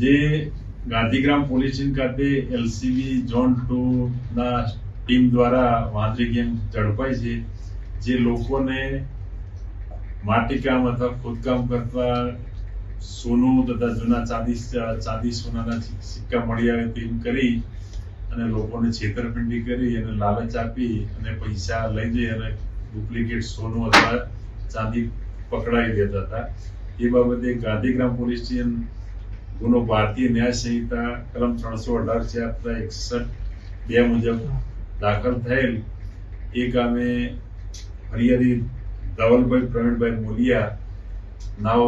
જે Gandhigram police station ખાતે LCB zone two ના ટીમ દ્વારા વાંદરી ગેંગ ઝડપાઈ છે, જે લોકોને માટીકામ અથવા ખોદકામ કરતા સોનું તથા જૂના ચાંદી ચાંદી સોનાના સિક્કા મળી આવે તેમ કરી અને લોકોને છેતરપિંડી કરી અને લાલચ આપી અને પૈસા લઈ જઈ અને ડુપ્લિકેટ સોનું અથવા ચાંદી પકડાઈ દેતા હતા. એ બાબતે ગાંધીગ્રામ પોલીસ સ્ટેશન ગુનો ભારતીય ન્યાય સંહિતા કલમ ત્રણસો અઢાર તથા એકસઠ બે મુજબ દાખલ થયેલ. એ ગામે ફરિયાદી ધવલભાઈ પ્રવીણભાઈ મોલિયા નાવ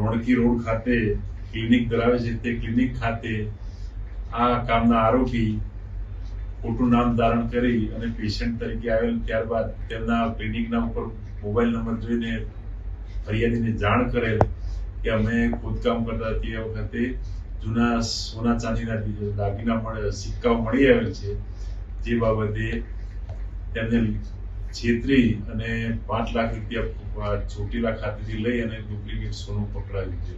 રોણકી રોડ ખાતે ક્લિનિક ધરાવે છે. તે ક્લિનિક ખાતે આ કામના આરોપી ખોટું નામ ધારણ કરી અને પેશન્ટ તરીકે આવેલ. ત્યારબાદ તેમના ક્લિનિકના ઉપર મોબાઈલ નંબર જોઈને ફરિયાદીને જાણ કરેલ. કે અમે ખોદકામ કરતા તે વખતે જૂના સોના ચાંદીના દાગીના મળે, સિક્કાઓ મળી આવેલ છે. જે બાબતે તેમને છેતરી અને પાંચ લાખ રૂપિયા ચોટીલા ખાતેથી લઈ અને ડુપ્લિકેટ સોનું પકડાવ્યું છે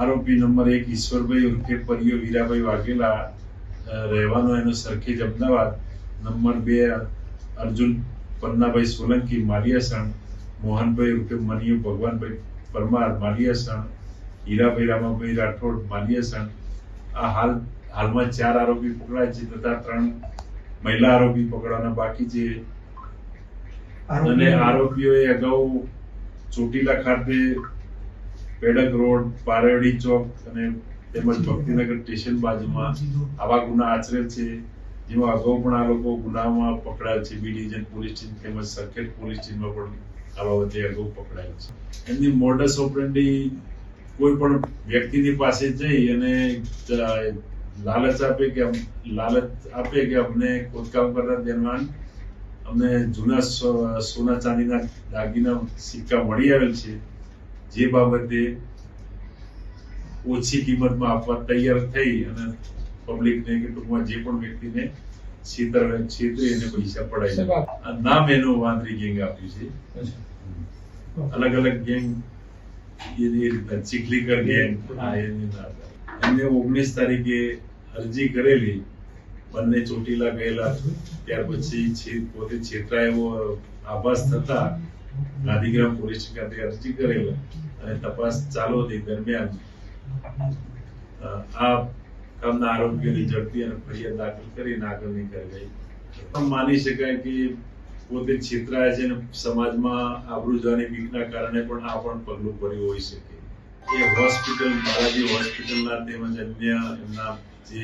આરોપી નંબર એક ઈશ્વરભાઈ ઉર્ફે પરિયો વીરાભાઈ વાઘેલા રહેવાનો એનો સરખેજ અમદાવાદ. નંબર બે, અર્જુન પન્નાભાઈ સોલંકી માલિયાસણ મોહનભાઈ ઉર્ફે મનિયુ ભગવાનભાઈ પરમાર માલિયાસણ હીરાભાઈ રામાભાઈ રાઠોડ માલિયાસણ આ હાલ હાલમાં ચાર આરોપી પકડાય છે તથા ત્રણ મહિલા આરોપી પકડવાના બાકી છે. અને આરોપીઓએ અગાઉ ચોટીલા ખાતે પેડક રોડ પારેડી ચોક અને તેમજ ભક્તિનગર સ્ટેશન બાજુમાં આવા ગુના આચરેલ છે. જેમાં અગાઉ પણ આ લોકો ગુનામાં પકડાયેલ છે. બી ડિવિઝન પોલીસ સ્ટેશન તેમજ સરખેજ પોલીસ સ્ટેશનમાં પણ આ બાબતે અગાઉ પકડાયેલ છે. એમની મોડસ ઓપરેન્ડી કોઈ પણ વ્યક્તિની પાસે જઈ અને લાલચ આપે કે લાલચ આપે કે અમને ખોદકામ કરતા દરમિયાન અમને જૂના સોના ચાંદીના દાગીના સિક્કા મળી આવેલ છે જે બાબતે ઓછી કિંમતમાં આપવા તૈયાર થઈ અને પબ્લિકને કે ટૂંકમાં જે પણ વ્યક્તિને છેતર છેતરી એને પૈસા પડાય આ નામ એનું વાંદરી ગેંગ આપ્યું છે. અલગ અલગ ગેંગ એ એ કરીએ હા, એની. એમને ઓગણીસ તારીખે અરજી કરેલી. બંને ચોટીલા ગયેલા. ત્યાર પછી પોતે છેતરા એવો આભાસ થતા ગાંધીગ્રામ પોલીસ ખાતે અરજી કરેલા અને તપાસ ચાલુ હતી દરમિયાન. આ કામના આરોગ્યની ઝડપી અને ફરિયાદ દાખલ કરીને આગળની કાર્યવાહી. પણ માની શકાય કે પોતે છેતરાય છે અને સમાજમાં આબરૂ જવાની બીકના કારણે પણ આ પણ પગલું ભર્યું હોઈ શકે. એ હોસ્પિટલ બાલાજી હોસ્પિટલના તેમજ અન્ય એમના જે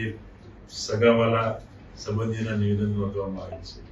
સગાવાલા સંબંધીના નિવેદન નોંધવામાં આવે છે.